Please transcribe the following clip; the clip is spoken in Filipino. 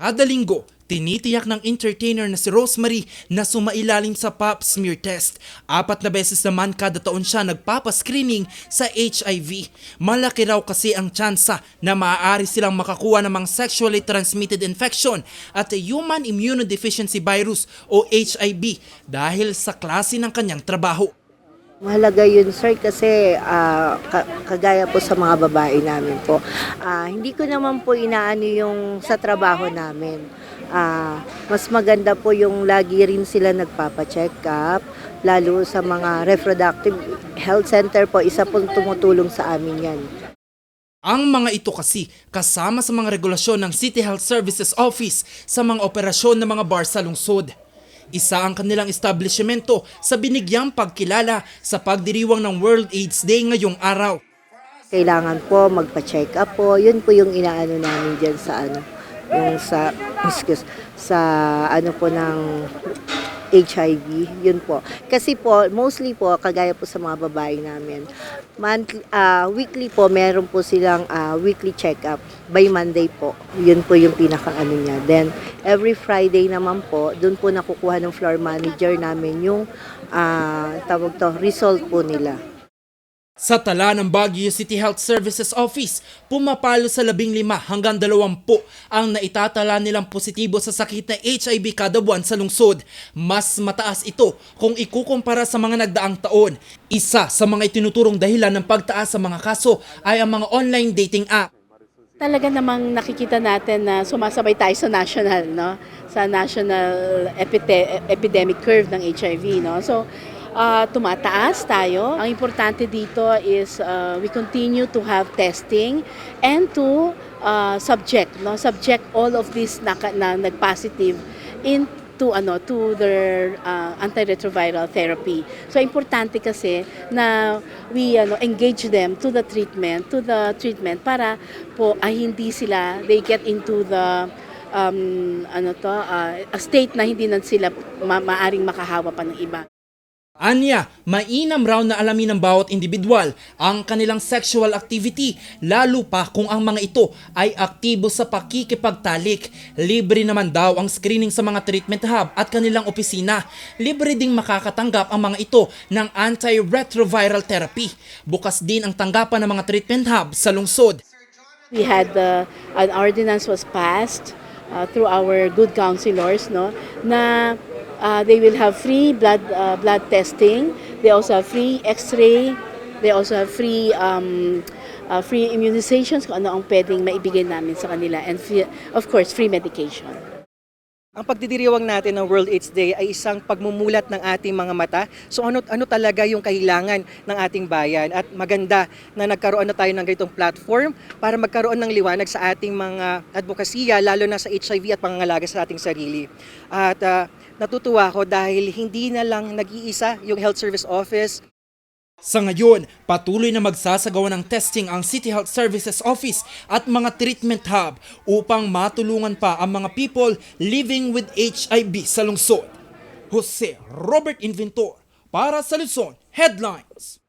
Kada linggo, tinitiyak ng entertainer na si Rosemary na sumailalim sa pap smear test. Apat na beses naman kada taon siya nagpapascreening sa HIV. Malaki raw kasi ang tsansa na maaari silang makakuha ng mga sexually transmitted infection at human immunodeficiency virus o HIV dahil sa klase ng kanyang trabaho. Mahalaga yun, sir, kasi ah, ka- kagaya po sa mga babae namin po. ah, hindi ko naman po inaano yung sa trabaho namin. Ah, mas maganda po yung lagi rin sila nagpapa-check up, lalo sa mga reproductive health center po, isa pong tumutulong sa amin yan. Ang mga ito kasi kasama sa mga regulasyon ng City Health Services Office sa mga operasyon ng mga bar sa lungsod. Isa ang kanilang establishmento sa binigyang pagkilala sa pagdiriwang ng World AIDS Day ngayong araw. Kailangan po magpa-check up po. Yun po yung inaano namin dyan sa ano, yung sa, excuse, sa ano po ng HIV, yun po. Kasi po, mostly po, kagaya po sa mga babae namin, monthly, ah, weekly po, meron po silang ah, weekly check-up by Monday po. Yun po yung pinaka-ano niya. Then, every Friday naman po, dun po nakukuha ng floor manager namin yung ah, tawag to, result po nila. Sa tala ng Baguio City Health Services Office, pumapalo sa 15 hanggang 20 ang naitatala nilang positibo sa sakit na HIV kada buwan sa lungsod. Mas mataas ito kung ikukumpara sa mga nagdaang taon. Isa sa mga itinuturong dahilan ng pagtaas sa mga kaso ay ang mga online dating app. Talaga namang nakikita natin na sumasabay tayo sa national, no? Sa national epidemic curve ng HIV, no? So, ah, tumataas tayo. Ang importante dito is ah, we continue to have testing and to ah, subject, no? Subject all of this na, na nag-positive into ano to their uh, antiretroviral therapy. So importante kasi na we ano engage them to the treatment, to the treatment para po ay hindi sila they get into the um, ano to uh, a state na hindi na sila ma- maaring makahawa pa ng iba. Anya, mainam raw na alamin ng bawat individual ang kanilang sexual activity, lalo pa kung ang mga ito ay aktibo sa pakikipagtalik. Libre naman daw ang screening sa mga treatment hub at kanilang opisina. Libre ding makakatanggap ang mga ito ng antiretroviral therapy. Bukas din ang tanggapan ng mga treatment hub sa lungsod. We had uh, an ordinance was passed uh, through our good counselors no na uh, they will have free blood uh, blood testing. They also have free X-ray. They also have free um, uh, free immunizations kung ano ang pwedeng maibigay namin sa kanila and free, of course free medication. Ang pagdidiriwang natin ng World AIDS Day ay isang pagmumulat ng ating mga mata. So ano ano talaga yung kailangan ng ating bayan at maganda na nagkaroon na tayo ng ganitong platform para magkaroon ng liwanag sa ating mga advokasya lalo na sa HIV at pangangalaga sa ating sarili. At ah, natutuwa ako dahil hindi na lang nag-iisa yung Health Service Office Sa ngayon, patuloy na magsasagawa ng testing ang City Health Services Office at mga treatment hub upang matulungan pa ang mga people living with HIV sa lungsod. Jose Robert Inventor para sa Luzon Headlines.